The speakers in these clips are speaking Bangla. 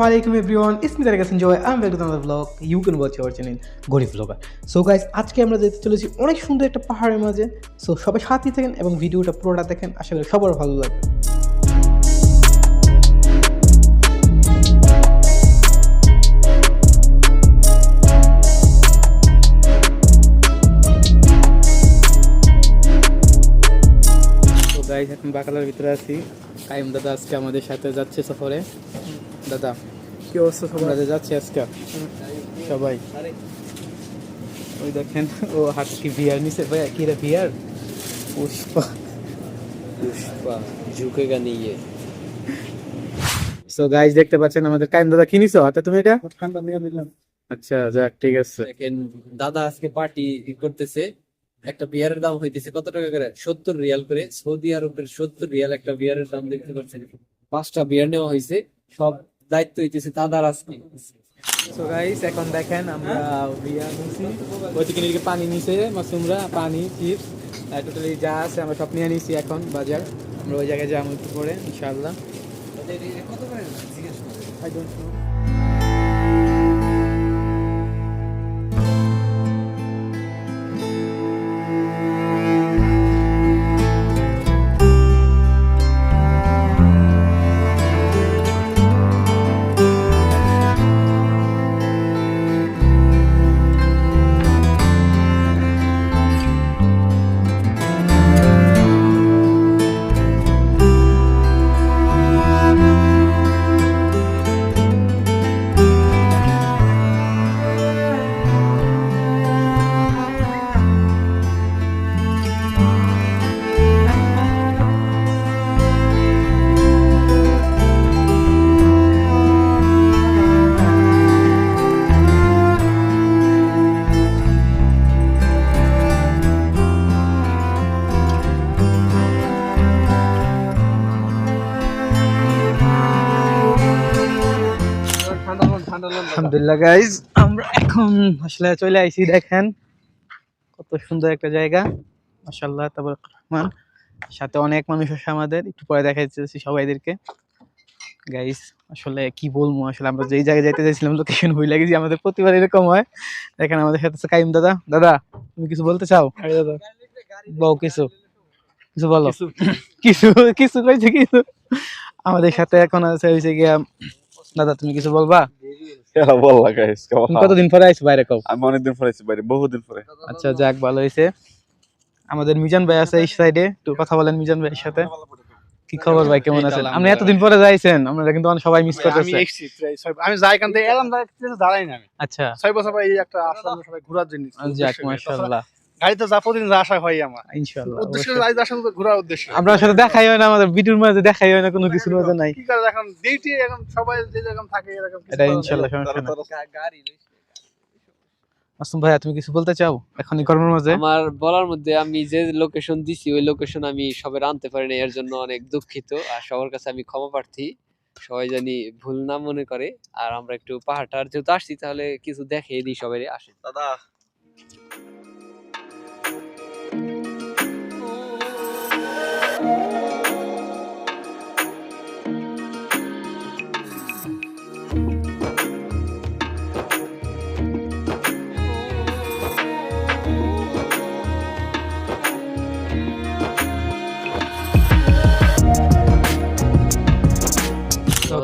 Assalamu alaikum everyone, it's me Tariq Enjoy. I'm back with another vlog. You can watch our channel গরিব vlogger. So guys, আজকে আমরা যেতে চলেছি অনেক সুন্দর একটা পাহাড়ের মাঝে সো সবাই সাথে থাকেন এবং ভিডিওটা পুরোটা দেখেন আশা করি সবার ভালো লাগবে গাইজ এখন বাকালার ভিতরে আছি কাইম দাদা আজকে আমাদের সাথে যাচ্ছে সফরে দাদা, কি অবস্থা সবাই যাচ্ছি আজকে। সবাই। ওই দেখেন, ও হাত কি বিয়ার নিছে। ভাইয়া, কি রে বিয়ার? পুষ্পা। পুষ্পা ঝুঁকেগা নিয়ে সো গাইস দেখতে পাচ্ছেন আমাদের কাইম দাদা, কি নিছো? হাতে তুমি এটা? ঠান্ডা নিয়ে নিলাম আচ্ছা যাক, ঠিক আছে। দেখেন, দাদা আজকে পার্টি করতেছে। একটা বিয়ারের দাম হইতেছে কত টাকা করে? সত্তর রিয়াল করে। সৌদি আরবের সত্তর রিয়াল একটা বিয়ারের দাম দেখতে পাচ্ছেন। পাঁচটা বিয়ার নেওয়া হয়েছে সব দায়িত্ব হইতেছে দাদার আজকে সো গাইস এখন দেখেন আমরা বিয়া নিছি ওই থেকে নিয়ে পানি নিছে মাসুমরা পানি চিপস টোটালি যা আছে আমরা সব নিয়ে নিছি এখন বাজার। আমরা ওই জায়গায় যাব একটু ইনশাআল্লাহ। কত করে জিজ্ঞেস I don't know. আলহামদুলিল্লাহ গাইজ আমরা এখন আসলে চলে আইছি দেখেন। কত সুন্দর একটা জায়গা। মাশাআল্লাহ তাবারাক রহমান। সাথে অনেক মানুষ আছে আমাদের। একটু পরে দেখা যাচ্ছে সবাইদেরকে। গাইস আসলে কি বলব? আসলে আমরা যেই জায়গায় যাইতে চাইছিলাম লোকেশন হই লাগেছি আমাদের প্রতিবার এরকম হয়। দেখেন আমাদের সাথে আছে কাইম দাদা। দাদা তুমি কিছু বলতে চাও? দাদা বউ কিছু। কিছু বলো। কিছু কিছু কইছে কিছু। আমাদের সাথে এখন আছে হইছে গিয়া দাদা তুমি কিছু বলবা? হ্যাঁ বললা গাইস কতদিন পরে আইছো বাইরে কও? আমি অনেকদিন পরে আছি বাইরে বহুদিন পরে। আচ্ছা যাক ভালো হয়েছে আমাদের মিজান ভাই আছে এই সাইডে একটু কথা বলেন মিজান ভাইয়ের সাথে। কি খবর ভাই কেমন আছেন? আপনি এতদিন পরে যাইছেন আমরা কিন্তু অনেক সবাই মিস আমি করতেছে। এসছি প্রায় ছয়- আমি যাই এখান থেকে এলাম দাঁড়াই না আমি। আচ্ছা। ছয় বছর পরে এই একটা আসলাম সবাই ঘোরার জন্য যাক মাশাআল্লাহ। গাড়িতে যা প্রতিদিন যা আসা হয় আমার। ইনশাআল্লাহ উদ্দেশ্য আসা ঘোরার উদ্দেশ্য। সাথে দেখাই হয় না আমাদের ভিডিওর মাঝে দেখাই হয় না কোনো কিছুর মাঝে নাই। কি করে এখন ডিউটি এখন সবাই যে রকম থাকে এরকম এটা ইনশাআল্লাহ না। সমস্যা গাড়ি মাসুম ভাইয়া তুমি কিছু বলতে চাও? এখনই কর্মের মাঝে। আমার বলার মধ্যে আমি যে লোকেশন দিছি ওই লোকেশন আমি সবার আনতে পারিনি এর জন্য অনেক দুঃখিত। আর সবার কাছে আমি ক্ষমা প্রার্থী। সবাই জানি ভুল না মনে করে। আর আমরা একটু পাহাড়টার যেহেতু আসছি তাহলে কিছু দেখিয়ে দিই সবাই আসে দাদা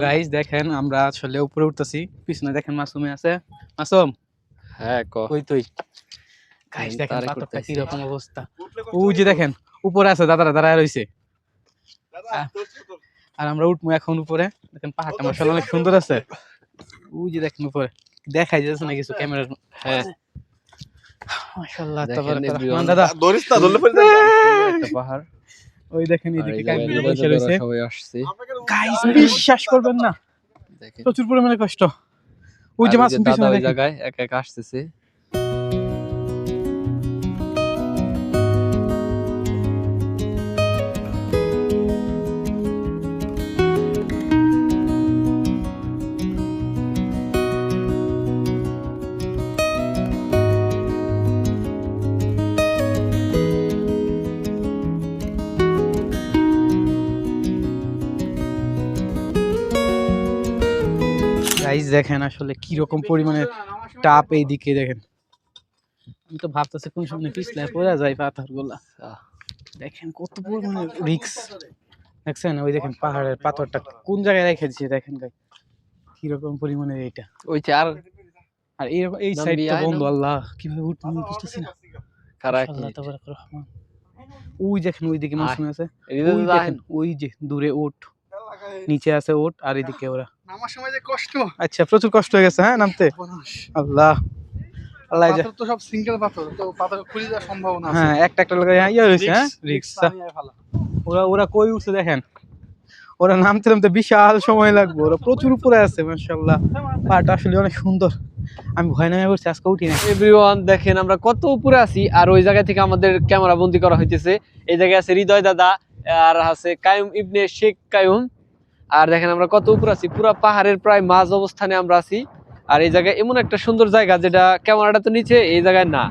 গাইস দেখেন আমরা আসলে উপরে উঠতেছি। পিছনে দেখেন মাসুমে আছে। মাসুম হ্যাঁ ক। কই তুই? গাইস দেখেন পাথরটা কি রকম অবস্থা। ওই যে দেখেন উপরে আছে দাদারা দাঁড়ায় রইছে। আর আমরা উঠবো এখন উপরে। দেখেন পাহাড়টা মাশাআল্লাহ অনেক সুন্দর আছে। ওই যে দেখেন উপরে। দেখাই যাচ্ছে না কিছু ক্যামেরার। হ্যাঁ। মাশাআল্লাহ তাবারাক দাদা। ধরিস না ধরলে যাবে। একটা পাহাড়। ওই দেখেন এদিকে জায়গায় বসে রয়েছে। সবাই আসছে। গাইস বিশ্বাস করবেন না। দেখেন। প্রচুর পরিমাণে কষ্ট। ওই যে মাছ পিছনে। জায়গায় এক এক আসতেছে। গাইস দেখেন আসলে কি রকম পরিমাণে টাপ এইদিকে দেখেন। আমি তো ভাবতেছি কোন সময় পিছলায় পড়ে যায় পাথরগুলা দেখেন কত পরিমাণে রিক্স দেখছেন? ওই দেখেন পাহাড়ের পাথরটা কোন জায়গায় রেখে দিচ্ছে দেখেন গাই কীরকম পরিমাণে এইটা? ওই আর আর এই এই নাম সাইডটা বন্ধ। আল্লাহ কীভাবে উঠতে আমি বুঝতেছি না। কি? আল্লাহ তাবারাক রহমান। ওই দেখেন ওই দিকে মাসুম আছে। ওই দেখেন ওই যে দূরে ওট নিচে আছে ওট আর এদিকে ওরা। নামার সময় যে কষ্ট। আচ্ছা প্রচুর কষ্ট হয়ে গেছে হ্যাঁ নামতে? আল্লাহ। আল্লাহ এই যে- পাথর তো সব সিঙ্গেল পাথর তো পাথর খুলে যাওয়ার সম্ভাবনা হ্যাঁ একটা একটা লাগে ইয়ে রয়েছে হ্যাঁ রিক্স risk নিয়ে ফেলা। ওরা ওরা কই উঠছে দেখেন? ওরা নামতে নামতে বিশাল সময় লাগবে ওরা প্রচুর উপরে আছে মাশাআল্লাহ। পাহাড়টা আসলে অনেক সুন্দর। আমি ভয় নামে পড়ছি আজকে উঠি না এভরিওয়ান দেখেন আমরা কত উপরে আছি আর ওই জায়গা থেকে আমাদের ক্যামেরা বন্দি করা হইতেছে। এই জায়গায় আছে হৃদয় দাদা আর আছে কায়ুম ইবনে শেখ কায়ুম। আর দেখেন আমরা কত উপরে আছি? পুরো পাহাড়ের প্রায় মাঝ অবস্থানে আমরা আছি। আর এই জায়গায় এমন একটা সুন্দর জায়গা যেটা ক্যামেরাটা তো নিচে এই জায়গায় না।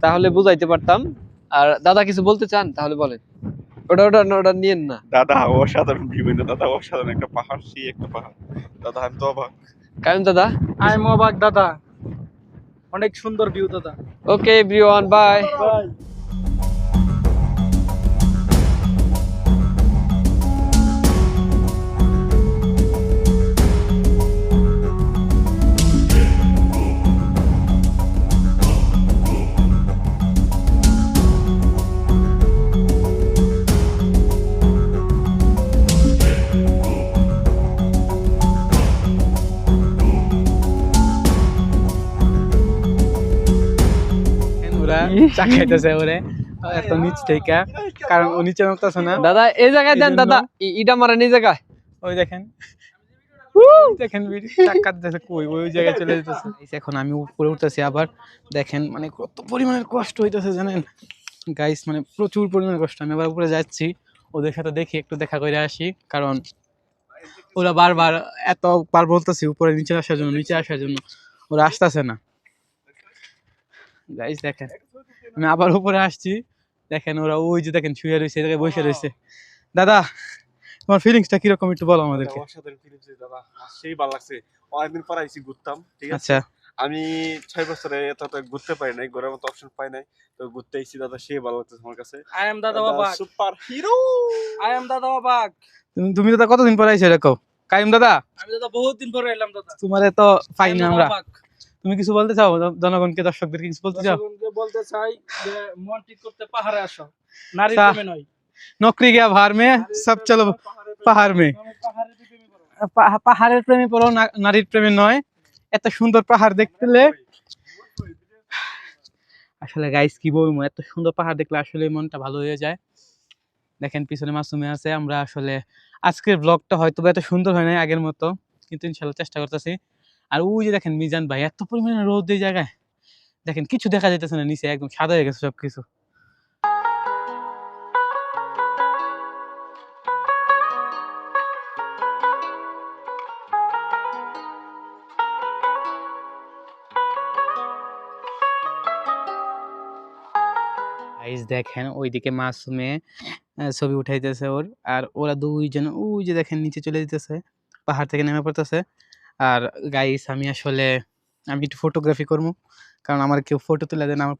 তাহলে বুঝাইতে পারতাম। আর দাদা কিছু বলতে চান? তাহলে বলেন। ওটা ওটা না, ওটা নিয়েন না। দাদা অসাধারণ বিভিন্ন দাদা অসাধারণ একটা পাহাড় সেই একটা পাহাড়। দাদা আমি তো অবাক। কায়ুম দাদা? আই মোবাক দাদা। অনেক সুন্দর ভিউ দাদা। ওকে এভরিওয়ান বাই ওরে। এত নিচ থেকে কারণ ও নিচে নামতেছে না। দাদা এই জায়গায় দেন দাদা জন্য- ই- ইটা মারেন এই জায়গায়। ওই দেখেন। দেখেন কই? ওই জায়গায় চলে যেতেছে। এখন আমি উপরে উঠতেছি আবার। দেখেন মানে কত পরিমাণের কষ্ট হইতেছে জানেন? গাইস মানে প্রচুর পরিমাণে কষ্ট। আমি আবার উপরে যাচ্ছি। ওদের সাথে দেখি একটু দেখা করে আসি। কারণ ওরা বারবার এত বার বলতেছি উপরে নিচে আসার জন্য নিচে আসার জন্য। ওরা আসতেছে না। গাইস দেখেন। আমি আবার উপরে আসছি। দেখেন ওরা ওই যে দেখেন শুয়ে রয়েছে এই বসে রয়েছে। দাদা তোমার ফিলিংসটা কীরকম একটু বলো আমাদেরকে। অসাধারণ ফিলিংস দাদা। সেই ভালো লাগছে। অনেকদিন পর আইসি ঘুরতাম ঠিক আছে? আচ্ছা। আমি ছয় বছরে এত ঘুরতে পারি নাই ঘোরার মতো অপশন পাই নাই। তো ঘুরতে আইসি দাদা সেই ভালো লাগছে আমার কাছে। আই এম দাদা বাবাক সুপার হিরো আই এম দাদা বাবাক তুমি তুমি দাদা কতদিন পর আইছো এরকম কাইম দাদা? আমি দাদা বহুত দিন পরে এলাম দাদা। তোমারে তো পাই না আমরা। তুমি কিছু বলতে চাও? জনগণকে দর্শকদের কিছু বলতে চাও? বলতে চাই যে মন ঠিক করতে পাহাড়ে আসো। নারী প্রেমে নয়। নকরি গিয়া ভার মে সব চলো পাহাড় মে। পাহাড়ের প্রেমে পড়ো। নারীর প্রেমে নয়। এত সুন্দর পাহাড় দেখলে আসলে গাইস কি বলব? এত সুন্দর পাহাড় দেখলে আসলে মনটা ভালো হয়ে যায়। দেখেন পিছনে মাসুমে আছে। আমরা আসলে আজকের ব্লগটা হয়তো এত সুন্দর হয় নাই আগের মতো কিন্তু ইনশাল্লাহ চেষ্টা করতেছি। আর ওই যে দেখেন মিজান ভাই এত পরিমাণে রোদ এই জায়গায়। দেখেন কিছু দেখা যাইতেছে না নিচে একদম সাদা হয়ে গেছে সবকিছু। দেখেন ওইদিকে আহ, ছবি উঠাইতেছে ওর। আর ওরা দুইজন ওই যে দেখেন নিচে চলে যেতেছে পাহাড় থেকে নেমে পড়তেছে। আর গাইস আমি আসলে, আমি একটু ফটোগ্রাফি করব। কারণ আমার কেউ ফটো তুলে দেন আমার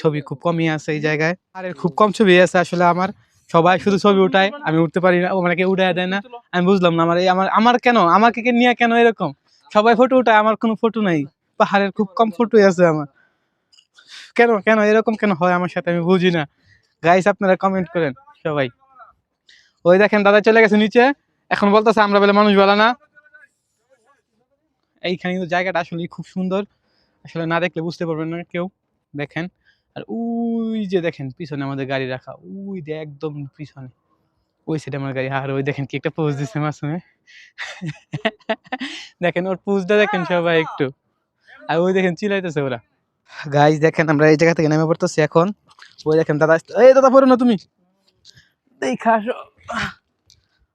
ছবি খুব কমই আছে এই জায়গায়। আর খুব কম ছবি আছে আসলে আমার। সবাই শুধু ছবি উঠায়, আমি উঠতে পারি না মানে কেউ উঠায় দেয় না। আমি বুঝলাম না, আমার আমার আমার কেন? আমাকে নিয়ে কেন এরকম? সবাই ফটো উঠায়, আমার কোনো ফটো নাই। পাহাড়ের খুব কম ফটোই আছে আমার। কেন কেন এরকম কেন হয় আমার সাথে আমি বুঝি না। গাইস আপনারা কমেন্ট করেন, সবাই। ওই দেখেন, দাদা চলে গেছে নিচে। এখন বলতেছে, আমরা বলে মানুষ বলা না। এইখানে কিন্তু জায়গাটা আসলে খুব সুন্দর। আসলে না দেখলে বুঝতে পারবেন না কেউ। দেখেন। আর ওই যে দেখেন, পিছনে আমাদের গাড়ি রাখা। ওই যে একদম পিছনে। ওই সাইডে আমার গাড়ি। আর ওই দেখেন কি একটা পোজ দিচ্ছে মাসুমে। দেখেন ওর পোজটা দেখেন সবাই একটু। আর ওই দেখেন চিলাইতেছে ওরা। গাইজ দেখেন, আমরা এই জায়গা থেকে নেমে পড়তেছি এখন। ওই দেখেন দাদা, এই দাদা পড়ো না তুমি। দেখা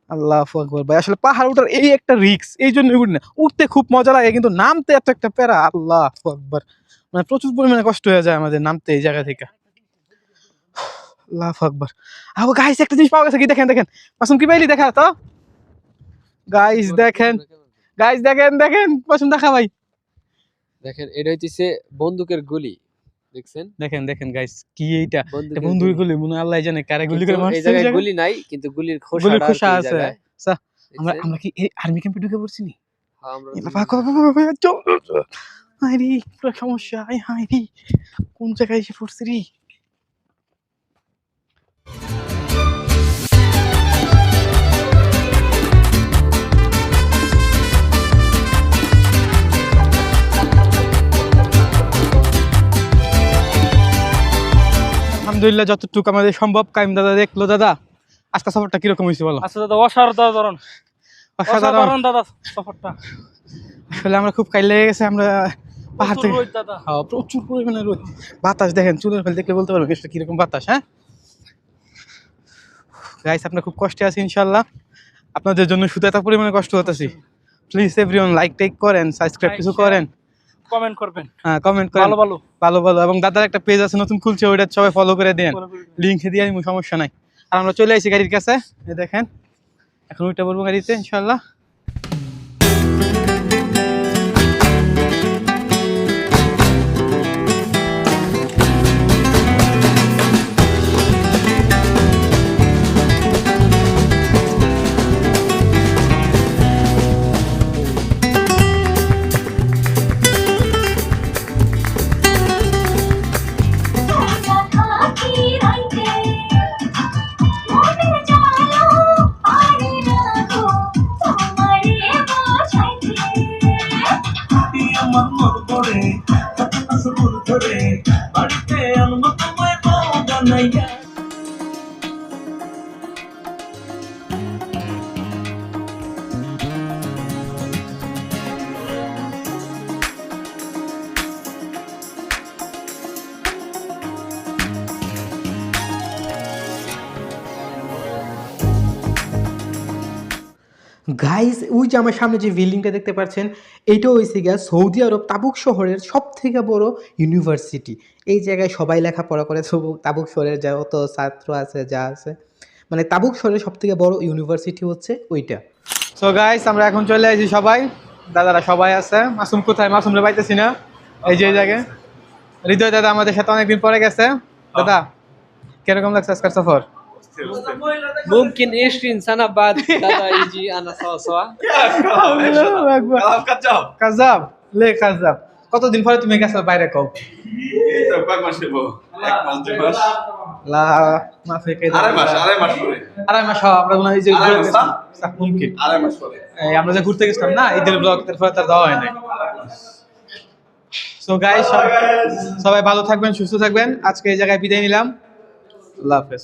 আল্লাহ আকবর। ভাই আসলে পাহাড় উঠার এই একটা রিক্স এই জন্য উঠি না। উঠতে খুব মজা লাগে কিন্তু নামতে এত একটা প্যারা আল্লাহ আকবর। মানে প্রচুর পরিমাণে কষ্ট হয়ে যায় আমাদের নামতে এই জায়গা থেকে। আল্লাহ আকবর। আবু গাইস একটা জিনিস পাওয়া গেছে কি? দেখেন দেখেন। মাসুম কি পাইলি? দেখা তো। গাইস দেখেন। গাইস দেখেন দেখেন। পছন্দ দেখা ভাই। দেখেন এটা হইতেছে বন্দুকের গুলি। দেখছেন? দেখেন দেখেন গাইস কি এইটা? বন্দুকের গুলি। গুলি মনে আল্লাহ জানে কারে গুলি করে মারছে এই জায়গায়। জায়গায়? গুলি নাই কিন্তু গুলির খোসা আছে। আমরা আমরা কি আর্মি ক্যাম্পে ঢুকে পড়ছি নি? হ্যাঁ, রে, পুরো সমস্যা হায় হায় রে। কোন জায়গায় এসে পড়ছি রে? আলহামদুলিল্লাহ যতটুকু আমাদের সম্ভব। কাইম দাদা দেখল দাদা আজকে সফরটা কীরকম হয়েছে বলো? আচ্ছা দাদা অসাধারণ। অসাধারণ দাদা সফরটা। আসলে আমরা খুব কাইলে লেগে গেছে আমরা পাহাড় প্রচুর থেকে হ্যাঁ, প্রচুর পরিমাণে রোদ। বাতাস দেখেন চুলের ফেল দেখলে বলতে পারবেন আসলে কীরকম বাতাস হ্যাঁ? গাইস আপনার খুব কষ্টে আছি ইনশাল্লাহ আপনাদের জন্য শুধু এত পরিমাণে কষ্ট হতেছি। প্লিজ এভরিওয়ান লাইক টাইক করেন সাবস্ক্রাইব কিছু করেন। কমেন্ট করবেন। হ্যাঁ কমেন্ট করেন। ভালো ভালো। ভালো ভালো। এবং দাদার একটা পেজ আছে নতুন খুলছে ওইটা সবাই ফলো করে দেন। লিঙ্ক দিয়ে আমি সমস্যা নাই। আর আমরা চলে আসি গাড়ির কাছে। দেখেন এখন ওইটা বলব গাড়িতে ইনশাল্লাহ Germany. গাইস ওই যে আমার সামনে যে বিল্ডিংটা দেখতে পাচ্ছেন এইটা হয়েছে গিয়া সৌদি আরব তাবুক শহরের সব থেকে বড় ইউনিভার্সিটি। এই জায়গায় সবাই লেখাপড়া করে তাবুক শহরের যত ছাত্র আছে, যা আছে মানে তাবুক শহরের সব থেকে বড় ইউনিভার্সিটি হচ্ছে ওইটা। সো গাইস আমরা এখন চলে আসি সবাই। দাদারা সবাই আছে। মাসুম কোথায়? মাসুম রে পাইতেছি না। এই যে জায়গায়। হৃদয় দাদা আমাদের সাথে অনেকদিন পরে গেছে। দাদা, কীরকম লাগছে আজকের সফর? ممكن 20 سنة بعد دادا يجي أنا سوا سوا আল্লাহু আকবার। কালাম কাজাব কাজাব লে কাজাব কতদিন পরে তুমি গেছো বাইরে কও এই তো কয় মাস হইবো? এক মাস দুই মাস লা মাফে কে আড়াই মাস আড়াই মাস পরে আড়াই মাস হওয়া আমরা মনে হয় এই যে আড়াই ঘুরতে মাস গেছিলাম। সাহ, মুমকিন আড়াই মাস পরে এই আমরা যে ঘুরতে গেছিলাম না ঈদের ব্লগ তারপরে তার দেওয়া হয় নাই সো গাইস সবাই ভালো থাকবেন সুস্থ থাকবেন আজকে এই জায়গায় বিদায় নিলাম আল্লাহ হাফেজ